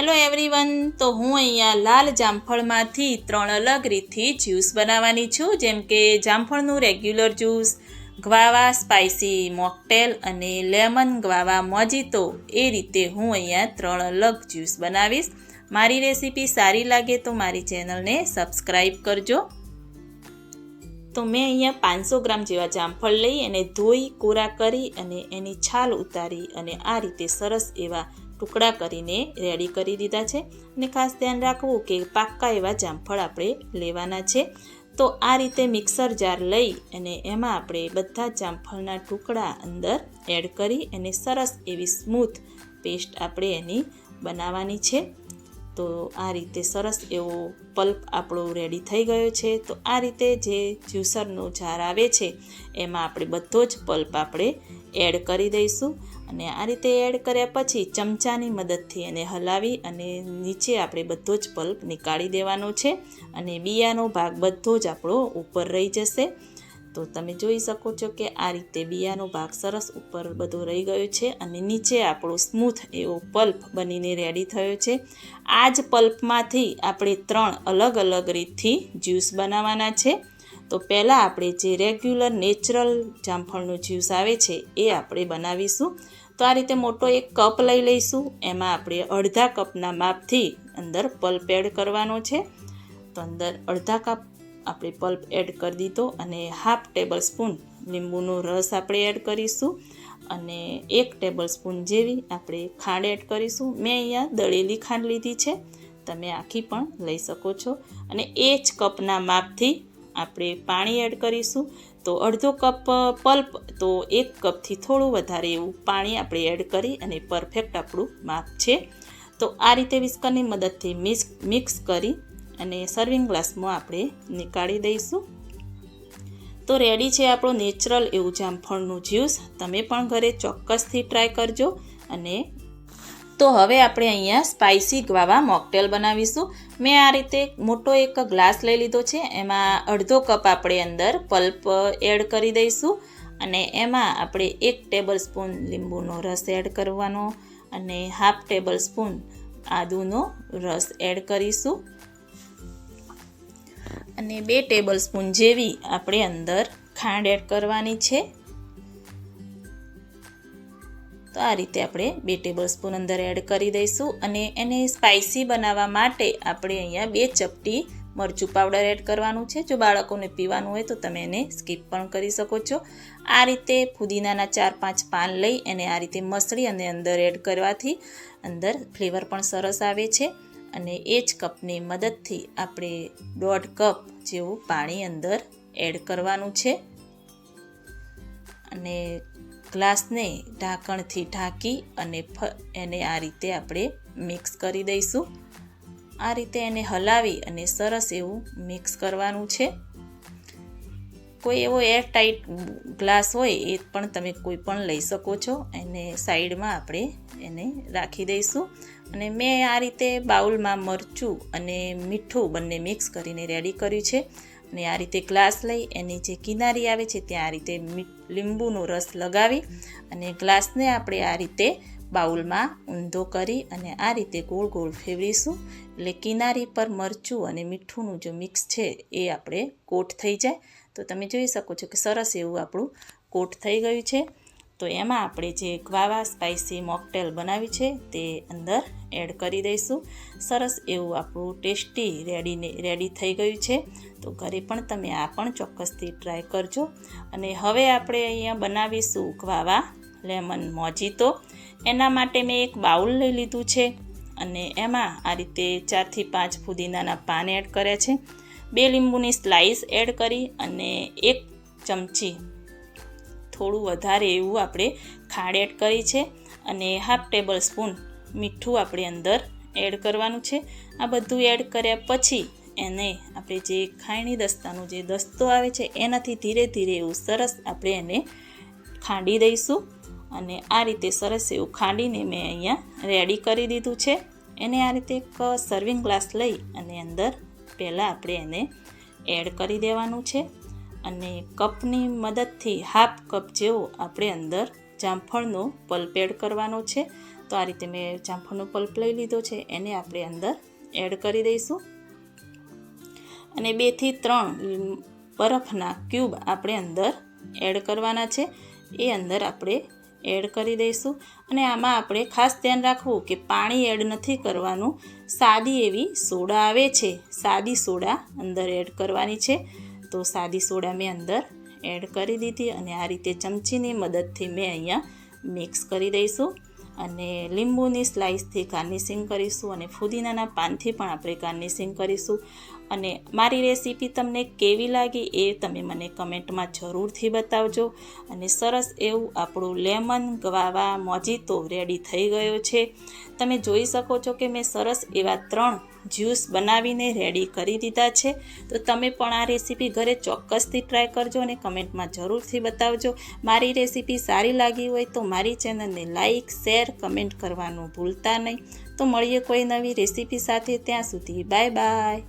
Hello everyone તો હું અહીંયા લાલ જામફળમાંથી ત્રણ અલગ રીતથી જ્યુસ બનાવવાની છું. જેમ કે જામફળનું regular juice guava spicy mocktail અને લેમન ગ્વાવા મોજીતો એ રીતે હું અહીંયા ત્રણ અલગ જ્યુસ બનાવીશ. મારી રેસીપી સારી લાગે તો મારી ચેનલને સબસ્ક્રાઈબ કરજો. તો મેં અહીંયા પાંચસો ગ્રામ જેવા જામફળ લઈ એને ધોઈ, કોરા કરી અને એની છાલ ઉતારી અને આ રીતે સરસ એવા ટુકડા કરીને રેડી કરી દીધા છે અને ખાસ ધ્યાન રાખવું કે પાક્કા એવા જામફળ આપણે લેવાના છે. તો આ રીતે મિક્સર જાર લઈ અને એમાં આપણે બધા જામફળના ટુકડા અંદર એડ કરી અને સરસ એવી સ્મૂથ પેસ્ટ આપણે એની બનાવવાની છે. તો આ રીતે સરસ એવો પલ્પ આપણો રેડી થઈ ગયો છે. તો આ રીતે જે જ્યુસરનો જાર આવે છે, એમાં આપણે બધો જ પલ્પ આપણે એડ કરી દઈશું. અને આ રીતે એડ કર્યા પછી ચમચાની મદદથી એને હલાવી અને નીચે આપણે બધો જ પલ્પ નીકાળી દેવાનો છે અને બિયાનો ભાગ બધો જ આપણો ઉપર રહી જશે. તો તમે જોઈ શકો છો કે આ રીતે બિયાનો ભાગ સરસ ઉપર બધો રહી ગયો છે અને નીચે આપણો સ્મૂથ એવો પલ્પ બનીને રેડી થયો છે. આ જ પલ્પમાંથી આપણે ત્રણ અલગ અલગ રીતથી જ્યુસ બનાવવાના છે. તો પહેલાં આપણે જે રેગ્યુલર નેચરલ જામફળનું જ્યુસ આવે છે, એ આપણે બનાવીશું. તો આ રીતે મોટો એક કપ લઈ લઈશું. એમાં આપણે અડધા કપના માપથી અંદર પલ્પ એડ કરવાનો છે. તો અંદર અડધા કપ આપણે પલ્પ એડ કરી દીધો અને હાફ ટેબલ સ્પૂન લીંબુનો રસ આપણે એડ કરીશું. અને એક ટેબલ સ્પૂન જેવી આપણે ખાંડ એડ કરીશું. મેં અહીંયા દળેલી ખાંડ લીધી છે. તમે આખી પણ લઈ શકો છો. અને એ જ કપના માપથી આપણે પાણી એડ કરીશું. તો અડધો કપ પલ્પ, તો એક કપથી થોડું વધારે એવું પાણી આપણે એડ કરી અને પરફેક્ટ આપણું માપ છે. તો આ રીતે વિસ્કરની મદદથી મિક્સ મિક્સ કરી અને સર્વિંગ ગ્લાસમાં આપણે નીકાળી દઈશું. તો રેડી છે આપણું નેચરલ એવું જામફળનું જ્યુસ તમે પણ ઘરે ચોક્કસથી ટ્રાય કરજો અને તો હવે આપણે અહીંયા સ્પાઇસી ગ્વાવા મોકટેલ બનાવીશું. મેં આ રીતે મોટો એક ગ્લાસ લઈ લીધો છે. એમાં અડધો કપ આપણે અંદર પલ્પ એડ કરી દઈશું અને એમાં આપણે એક ટેબલ સ્પૂન લીંબુનો રસ એડ કરવાનો અને હાફ ટેબલ સ્પૂન આદુનો રસ એડ કરીશું. અને બે ટેબલ સ્પૂન જેવી આપણે અંદર ખાંડ એડ કરવાની છે. આ રીતે આપણે બે ટેબલ સ્પૂન અંદર એડ કરી દઈશું અને એને સ્પાઇસી બનાવવા માટે આપણે અહીંયા બે ચપટી મરચું પાવડર એડ કરવાનું છે. જો બાળકોને પીવાનું હોય તો તમે એને સ્કીપ પણ કરી શકો છો. આ રીતે ફુદીનાના ચાર પાંચ પાન લઈ એને આ રીતે મસળી અને અંદર એડ કરવાથી અંદર ફ્લેવર પણ સરસ આવે છે અને એ જ કપની મદદથી આપણે દોઢ કપ જેવું પાણી અંદર એડ કરવાનું છે. અને ગ્લાસને ઢાંકણથી ઢાંકી અને એને આ રીતે આપણે મિક્સ કરી દઈશું. આ રીતે એને હલાવી અને સરસ એવું મિક્સ કરવાનું છે. કોઈ એવો એર ટાઈટ ગ્લાસ હોય એ પણ તમે કોઈ પણ લઈ શકો છો. એને સાઈડમાં આપણે એને રાખી દઈશું. અને મેં આ રીતે બાઉલમાં મરચું અને મીઠું બંને મિક્સ કરીને રેડી કર્યું છે. અને આ રીતે ગ્લાસ લઈ એની જે કિનારી આવે છે ત્યાં આ રીતે લીંબુનો રસ લગાવી અને ગ્લાસને આપણે આ રીતે બાઉલમાં ઊંધો કરી અને આ રીતે ગોળ ગોળ ફેરવીશું એટલે કિનારી પર મરચું અને મીઠુંનું જે મિક્સ છે એ આપણે કોટ થઈ જાય. તો તમે જોઈ શકો છો કે સરસ એવું આપણું કોટ થઈ ગયું છે. તો એમાં આપણે જે ગ્વાવા સ્પાઇસી મોકટેલ બનાવી છે તે અંદર એડ કરી દઈશું. સરસ એવું આપણું ટેસ્ટી રેડીને, રેડી થઈ ગયું છે. તો ઘરે પણ તમે આ પણ ચોક્કસથી ટ્રાય કરજો. અને હવે આપણે અહીંયા બનાવીશું ગ્વાવા, લેમન મોજીતો. એના માટે મેં એક બાઉલ લઈ લીધું છે અને એમાં આ રીતે ચારથી પાંચ ફુદીનાના પાન એડ કર્યા છે. બે લીંબુની સ્લાઈસ એડ કરી અને એક ચમચી થોડું વધારે એવું આપણે ખાંડ એડ કરી છે અને હાફ ટેબલ સ્પૂન મીઠું આપણે અંદર એડ કરવાનું છે. આ બધું એડ કર્યા પછી એને આપણે જે ખાયણી દસ્તાનો જે દસ્તો આવે છે એનાથી ધીરે ધીરે એવું સરસ આપણે એને ખાંડી દઈશું અને આ રીતે સરસ એવું ખાંડીને મેં અહીંયા રેડી કરી દીધું છે. એને આ રીતે એક સર્વિંગ ગ્લાસ લઈ અને અંદર પહેલાં આપણે એને એડ કરી દેવાનું છે. અને કપની મદદથી હાફ કપ જેવો આપણે અંદર જામફળનો પલ્પ એડ કરવાનો છે. તો આ રીતે મેં જામફળનો પલ્પ લઈ લીધો છે. એને આપણે અંદર એડ કરી દઈશું. અને બેથી ત્રણ બરફના ક્યુબ આપણે અંદર એડ કરવાના છે. એ અંદર આપણે એડ કરી દઈશું. અને આમાં આપણે ખાસ ધ્યાન રાખવું કે પાણી એડ નથી કરવાનું. સાદી એવી સોડા આવે છે. સાદી સોડા અંદર એડ કરવાની છે. તો સાદી સોડા મેં અંદર એડ કરી દીધી અને આ રીતે ચમચીની મદદથી મેં અહીંયા મિક્સ કરી દઈશું. અને લીંબુની સ્લાઇસથી ગાર્નિશિંગ કરીશું અને ફુદીનાના પાનથી પણ આપણે ગાર્નિશિંગ કરીશું. અને મારી રેસીપી તમને કેવી લાગી એ તમે મને કમેન્ટમાં જરૂરથી બતાવજો. અને સરસ એવું આપણું લેમન ગવાવા મોજીતો રેડી થઈ ગયો છે. તમે જોઈ શકો છો કે મેં સરસ એવા ત્રણ જ્યુસ બનાવીને રેડી કરી દીધા છે. તો તમે પણ આ રેસીપી ઘરે ચોક્કસથી ટ્રાય કરજો અને કમેન્ટમાં જરૂરથી બતાવજો. મારી રેસીપી સારી લાગી હોય તો મારી ચેનલને લાઇક શેર કમેન્ટ કરવાનું ભૂલતા નહીં. તો મળીએ કોઈ નવી રેસીપી સાથે ત્યાં સુધી. Bye bye